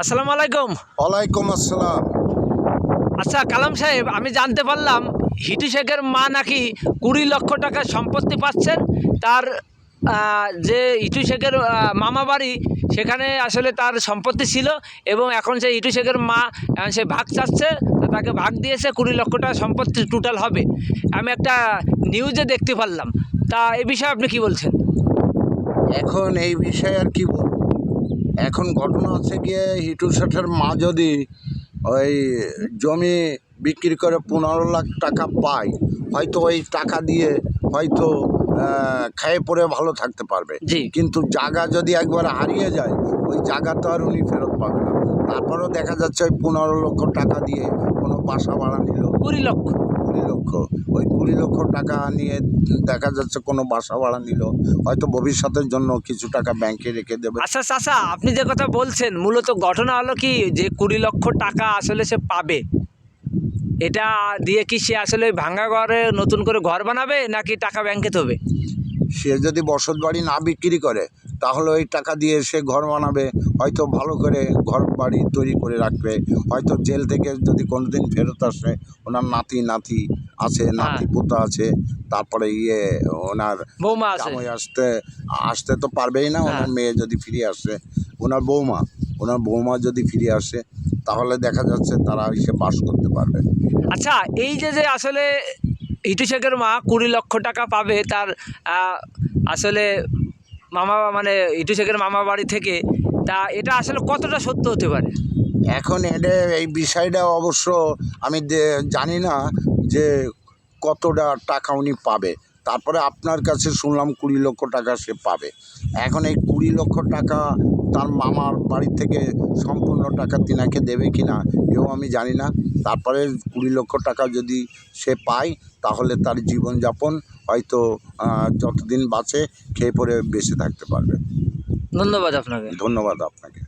আসসালামু আলাইকুম। ওয়ালাইকুম আসসালাম। আচ্ছা কালাম সাহেব আমি জানতে পারলাম হিটু শেখের মা নাকি কুড়ি লক্ষ টাকা সম্পত্তি পাচ্ছেন। তার যে ইটু শেখের মামা বাড়ি সেখানে আসলে তার সম্পত্তি ছিল এবং এখন সে ইটু শেখের মা এখন সে ভাগ চাচ্ছে তাকে ভাগ দিয়েছে কুড়ি লক্ষ টাকা সম্পত্তি টোটাল হবে। আমি একটা নিউজে দেখতে পারলাম। তা এ বিষয়ে আপনি কি বলছেন? এখন এই বিষয়ে আর কি বলব? এখন ঘটনা হচ্ছে গিয়ে হিটু শেঠের মা যদি ওই জমি বিক্রি করে পনেরো লাখ টাকা পায় হয়তো ওই টাকা দিয়ে হয়তো খেয়ে পরে ভালো থাকতে পারবে। জি। কিন্তু জায়গা যদি একবার হারিয়ে যায় ওই জায়গা তো আর উনি ফেরত পাবে না। তারপরেও দেখা যাচ্ছে ওই পনেরো লক্ষ টাকা দিয়ে কোনো বাসা ভাড়া নিল। কুড়ি লক্ষ। কুড়ি লক্ষ ওই কুড়ি লক্ষ টাকা নিয়ে দেখা যাচ্ছে কোনো বাসা ভাড়া নিল। হয়তো ভবিষ্যতের জন্য কিছু টাকা ব্যাংকে রেখে দেবে। আচ্ছা চাচা আপনি যে কথা বলছেন মূলত ঘটনা হলো কি যে কুড়ি লক্ষ টাকা আসলে সে পাবে? এটা দিয়ে কি সে আসলে ভাঙা ঘরে নতুন করে ঘর বানাবে নাকি টাকা ব্যাংকে থবে? সে যদি বসত বাড়ি না বিক্রি করে তাহলে ওই টাকা দিয়ে সে ঘর বানাবে। হয়তো ভালো করে ঘর বাড়ি তৈরি করে রাখবে। হয়তো জেল থেকে যদি কোনোদিন ফেরত আসে ওনার নাতি নাতি আছে নাতি পোতা আছে তারপরে ইয়ে ওনার বৌমা আছে। জামাই আসতে আসতে তো পারবেই না ওনার হ্যাঁ। মেয়ে যদি ফিরে আসে ওনার বৌমা ওনার বৌমা যদি ফিরে আসে তাহলে দেখা যাচ্ছে তারা এসে বাস করতে পারবে। আচ্ছা এই যে যে আসলে ইটু শেখের মা কুড়ি লক্ষ টাকা পাবে তার আসলে মামা মানে ইটু শেখের মামা বাড়ি থেকে তা এটা আসলে কতটা সত্য হতে পারে? এখন এটা এই বিষয়টা অবশ্য আমি দে- জানি না যে কতটা টাকা উনি পাবে। তারপরে আপনার কাছে শুনলাম কুড়ি লক্ষ টাকা সে পাবে। এখন এই কুড়ি লক্ষ টাকা তার মামার বাড়ি থেকে সম্পূর্ণ টাকা তিনাকে দেবে কি না এও আমি জানি না। তারপরে কুড়ি লক্ষ টাকা যদি সে পায় তাহলে তার জীবনযাপন হয়তো যতদিন বাঁচে খেয়ে পরে বেঁচে থাকতে পারবে। ধন্যবাদ আপনাকে। ধন্যবাদ আপনাকে।